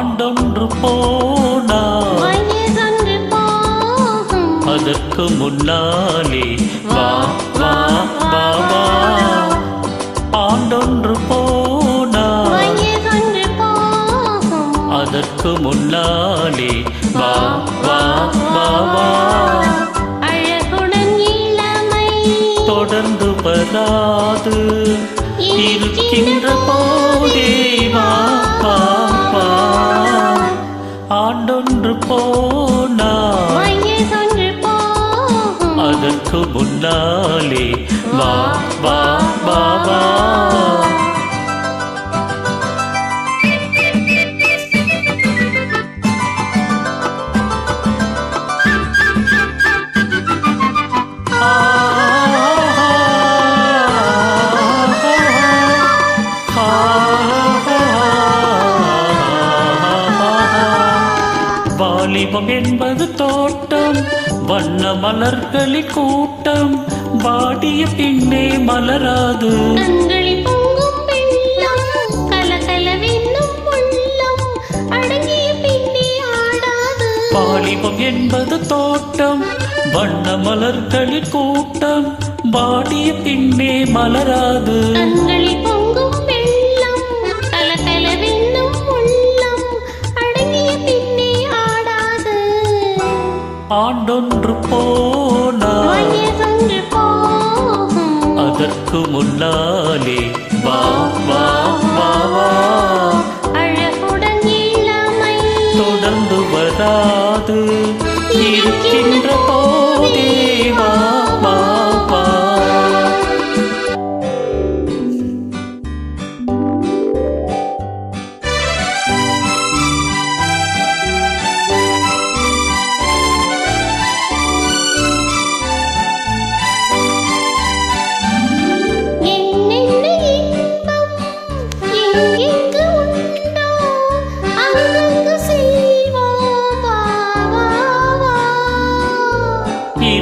ஆண்டொன்று போனா அதற்கு முன்னாலே வா வா வா வா. ஆண்டொன்று போனா அதற்கு முன்னாலே வா வா வா வா. தொடர்ந்து வராது. இருக்கின்ற போதே ஆண்டொன்று போனா வயதொன்று போகும். அதற்கு முன்னாலே வா வா வா வா. வாலிபம் என்பது தோட்டம். வண்ண மலர்களின் கூட்டம். வாடிய பின்னே மலராது. வாலிபம் என்பது தோட்டம். வண்ண மலர்களின் கூட்டம். வாடிய பின்னே மலராது. ஆண்டொன்று போனா வயதொன்று போகும். அதற்கு முன்னாலே வா வா வா வா. தொடர்ந்து வராது. இருக்கின்ற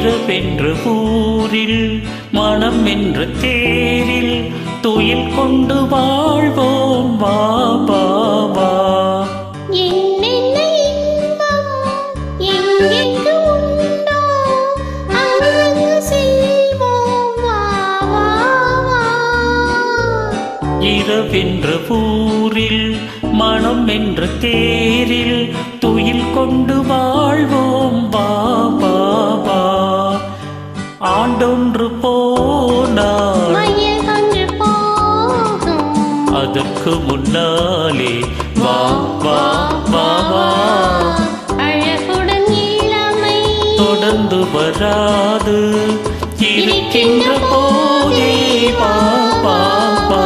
இரவென்ற ஊரில் மனம் என்ற தேரில் துயில் கொண்டு வாழ்வோம். வா வா வா. இரவென்ற ஊரில் மனம் என்ற தேரில் துயில் கொண்டு வாழ்வோம். நாளொன்று போனால் அதற்கு முன்னாலே வா வா வா வா. தொடர்ந்து வராது. இருக்கின்ற போதே பா பா பா.